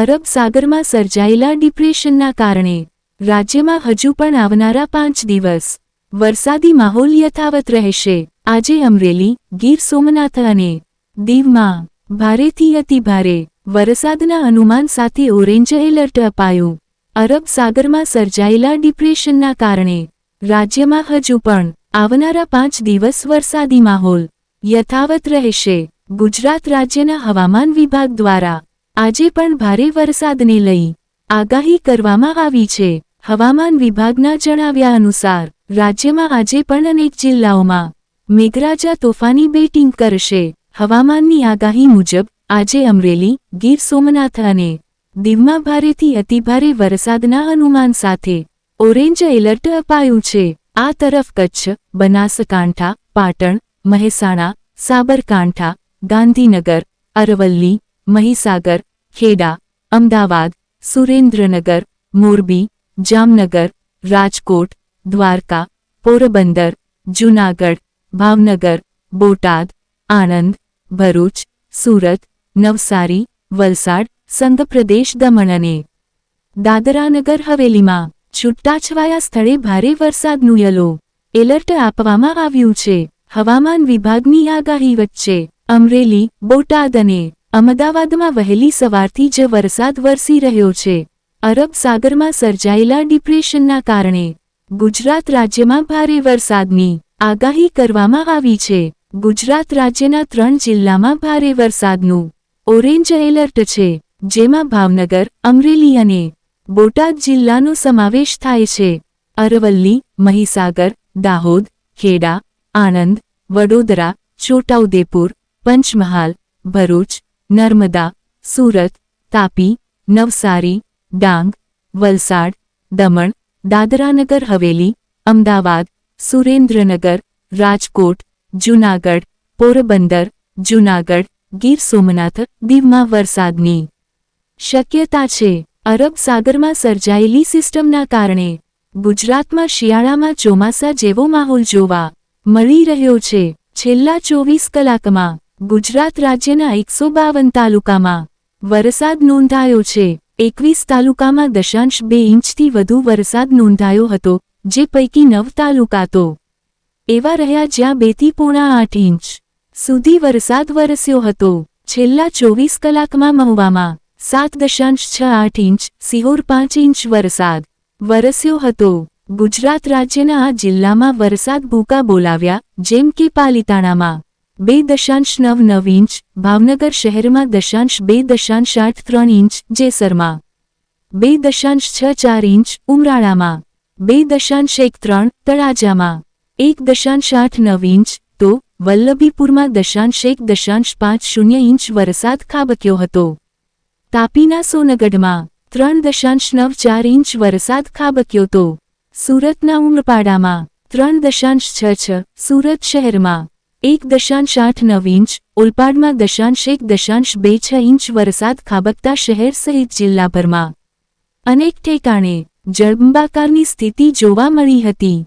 અરબ સાગરમાં સર્જાયેલા ડિપ્રેશનના કારણે રાજ્યમાં હજુ પણ આવનારા પાંચ દિવસ વરસાદી માહોલ યથાવત રહેશે. આજે અમરેલી, ગીર સોમનાથ અને દીવમાં ભારેથી અતિભારે વરસાદના અનુમાન સાથે ઓરેન્જ એલર્ટ અપાયું. અરબ સાગરમાં સર્જાયેલા ડિપ્રેશનના કારણે રાજ્યમાં હજુ પણ આવનારા પાંચ દિવસ વરસાદી માહોલ યથાવત રહેશે. ગુજરાત રાજ્યના હવામાન વિભાગ દ્વારા આજે પણ ભારે વરસાદને લઈ આગાહી કરવામાં આવી છે. હવામાન વિભાગના જણાવ્યા અનુસાર, રાજ્યમાં આજે પણ અનેક જિલ્લાઓમાં મેઘરાજા તોફાની બેટિંગ કરશે. હવામાનની આગાહી મુજબ, આજે અમરેલી, ગીર સોમનાથ અને દીવમાં ભારેથી અતિભારે વરસાદના અનુમાન સાથે ઓરેન્જ એલર્ટ અપાયું છે. આ તરફ કચ્છ, બનાસકાંઠા, પાટણ, મહેસાણા, સાબરકાંઠા, ગાંધીનગર, અરવલ્લી મહીસાગર, ખેડા, અમદાવાદ, સુરેન્દ્રનગર, મોરબી, જામનગર, રાજકોટ, દ્વારકા, પોરબંદર, જૂનાગઢ, ભાવનગર, બોટાદ, આણંદ, ભરૂચ, સુરત, નવસારી, વલસાડ સંઘપ્રદેશ દમણ અને દાદરાનગર હવેલીમાં છૂટાછવાયા સ્થળે ભારે વરસાદનું યલો એલર્ટ આપવામાં આવ્યું છે. હવામાન વિભાગની આગાહી વચ્ચે અમરેલી, બોટાદ અને અમદાવાદમાં વહેલી સવારથી જ વરસાદ વરસી રહ્યો છે. અરબ સાગરમાં સર્જાયેલા ડિપ્રેશનના કારણે ગુજરાત રાજ્યમાં ભારે વરસાદની આગાહી કરવામાં આવી છે. ગુજરાત રાજ્યના ત્રણ જિલ્લામાં ભારે વરસાદનું ઓરેન્જ એલર્ટ છે, જેમાં ભાવનગર, અમરેલી અને બોટાદ જિલ્લાનો સમાવેશ થાય છે. અરવલ્લી, મહીસાગર, દાહોદ, ખેડા, આણંદ, વડોદરા, છોટાઉદેપુર, પંચમહાલ, ભરૂચ નર્મદા, સુરત, તાપી, નવસારી, ડાંગ, વલસાડ, દમણ, દાદરાનગર, હવેલી, અમદાવાદ, સુરેન્દ્રનગર, રાજકોટ, જૂનાગઢ, પોરબંદર, જૂનાગઢ, ગીર સોમનાથ, દીવમાં વરસાદની શક્યતા છે. અરબ સાગરમાં સર્જાયેલી સિસ્ટમના કારણે ગુજરાતમાં શિયાળામાં ચોમાસા જેવો માહોલ જોવા મળી રહ્યો છે. છેલ્લા ચોવીસ કલાકમાં ગુજરાત રાજ્યના એકસો બાવન તાલુકામાં વરસાદ નોંધાયો છે. એકવીસ તાલુકામાં દશાંશ બે ઇંચથી વધુ વરસાદ નોંધાયો હતો, જે પૈકી નવ તાલુકા તો એવા રહ્યા જ્યાં બેથી પોણા આઠ ઇંચ સુધી વરસાદ વરસ્યો હતો. છેલ્લા ચોવીસ કલાકમાં મહુવામાં સાત દશાંશ છ આઠ ઇંચ, સિહોર પાંચ ઇંચ વરસાદ વરસ્યો હતો. ગુજરાત રાજ્યના આ જિલ્લામાં વરસાદ ભૂકા બોલાવ્યા, જેમ કે પાલિતાણામાં બે દશાંશ નવ નવ ઇંચ, ભાવનગર શહેરમાં દશાંશ બે દશાંશ આઠ ત્રણ ઇંચ, જેસરમાં. બે દશાંશ છ ચાર ઇંચ, ઉમરાળામાં. બે દશાંશ એક ત્રણ, તળાજામાં. એક દશાંશ આઠ નવ ઇંચ, તો વલ્લભીપુરમાં દશાંશ એક દશાંશ પાંચ શૂન્ય ઇંચ વરસાદ ખાબક્યો હતો. તાપીના સોનગઢમાં ત્રણ દશાંશ નવ ચાર ઇંચ વરસાદ ખાબક્યો તો સુરતના ઉમરપાડામાં ત્રણ દશાંશ છ છ, સુરત શહેરમાં એક દશાંશ આઠ નવ ઇંચ ઓલપાડમાં દશાંશ એક દશાંશ બે છ ઇંચ વરસાદ ખાબકતા શહેર સહિત જિલ્લાભરમાં. અનેક ઠેકાણે જળબંબાકારની સ્થિતિ જોવા મળી હતી.